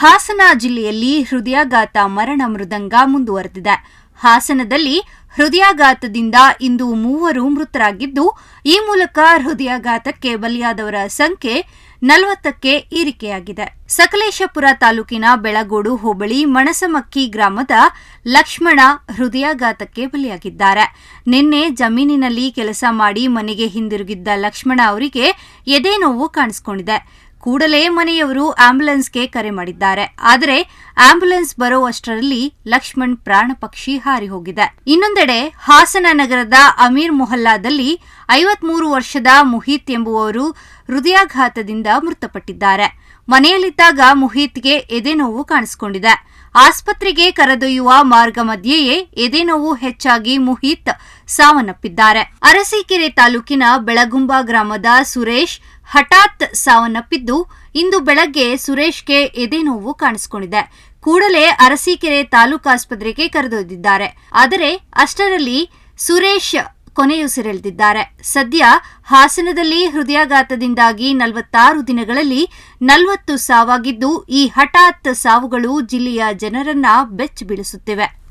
ಹಾಸನ ಜಿಲ್ಲೆಯಲ್ಲಿ ಹೃದಯಾಘಾತ ಮರಣ ಮೃದಂಗ ಮುಂದುವರೆದಿದೆ. ಹಾಸನದಲ್ಲಿ ಹೃದಯಾಘಾತದಿಂದ ಇಂದು ಮೂವರು ಮೃತರಾಗಿದ್ದು, ಈ ಮೂಲಕ ಹೃದಯಾಘಾತಕ್ಕೆ ಬಲಿಯಾದವರ ಸಂಖ್ಯೆ ನಲವತ್ತಕ್ಕೆ ಏರಿಕೆಯಾಗಿದೆ. ಸಕಲೇಶಪುರ ತಾಲೂಕಿನ ಬೆಳಗೋಡು ಹೋಬಳಿ ಮಣಸಮಕ್ಕಿ ಗ್ರಾಮದ ಲಕ್ಷ್ಮಣ ಹೃದಯಾಘಾತಕ್ಕೆ ಬಲಿಯಾಗಿದ್ದಾರೆ. ನಿನ್ನೆ ಜಮೀನಿನಲ್ಲಿ ಕೆಲಸ ಮಾಡಿ ಮನೆಗೆ ಹಿಂದಿರುಗಿದ್ದ ಲಕ್ಷ್ಮಣ ಅವರಿಗೆ ಎದೆ ನೋವು ಕಾಣಿಸಿಕೊಂಡಿದೆ. ಕೂಡಲೇ ಮನೆಯವರು ಆಂಬ್ಯುಲೆನ್ಸ್ಗೆ ಕರೆ ಮಾಡಿದ್ದಾರೆ. ಆದರೆ ಆಂಬ್ಯುಲೆನ್ಸ್ ಬರುವಷ್ಟರಲ್ಲಿ ಲಕ್ಷ್ಮಣ್ ಪ್ರಾಣ ಪಕ್ಷಿ ಹಾರಿ ಹೋಗಿದೆ. ಇನ್ನೊಂದೆಡೆ ಹಾಸನ ನಗರದ ಅಮೀರ್ ಮೊಹಲ್ಲಾದಲ್ಲಿ ಐವತ್ಮೂರು ವರ್ಷದ ಮುಹಿತ್ ಎಂಬುವವರು ಹೃದಯಾಘಾತದಿಂದ ಮೃತಪಟ್ಟಿದ್ದಾರೆ. ಮನೆಯಲ್ಲಿದ್ದಾಗ ಮುಹಿತ್ಗೆ ಎದೆನೋವು ಕಾಣಿಸಿಕೊಂಡಿದೆ. ಆಸ್ಪತ್ರೆಗೆ ಕರೆದೊಯ್ಯುವ ಮಾರ್ಗ ಮಧ್ಯೆಯೇ ಎದೆನೋವು ಹೆಚ್ಚಾಗಿ ಮುಹಿತ್ ಸಾವನ್ನಪ್ಪಿದ್ದಾರೆ. ಅರಸೀಕೆರೆ ತಾಲೂಕಿನ ಬೆಳಗುಂಬ ಗ್ರಾಮದ ಸುರೇಶ್ ಹಠಾತ್ ಸಾವನ್ನಪ್ಪಿದ್ದು, ಇಂದು ಬೆಳಗ್ಗೆ ಸುರೇಶ್ಗೆ ಎದೆನೋವು ಕಾಣಿಸಿಕೊಂಡಿದೆ. ಕೂಡಲೇ ಅರಸೀಕೆರೆ ತಾಲೂಕು ಆಸ್ಪತ್ರೆಗೆ ಕರೆದೊಯ್ದಿದ್ದಾರೆ. ಆದರೆ, ಅಷ್ಟರಲ್ಲಿ ಸುರೇಶ್ ಕೊನೆಯುಸಿರೆಳೆದಿದ್ದಾರೆ ಸದ್ಯ ಹಾಸನದಲ್ಲಿ ಹೃದಯಾಘಾತದಿಂದಾಗಿ ನಲವತ್ತಾರು ದಿನಗಳಲ್ಲಿ ನಲವತ್ತು ಸಾವಾಗಿದ್ದು, ಈ ಹಠಾತ್ ಸಾವುಗಳು ಜಿಲ್ಲೆಯ ಜನರನ್ನ ಬೆಚ್ಚಿ ಬೀಳಿಸುತ್ತಿವೆ.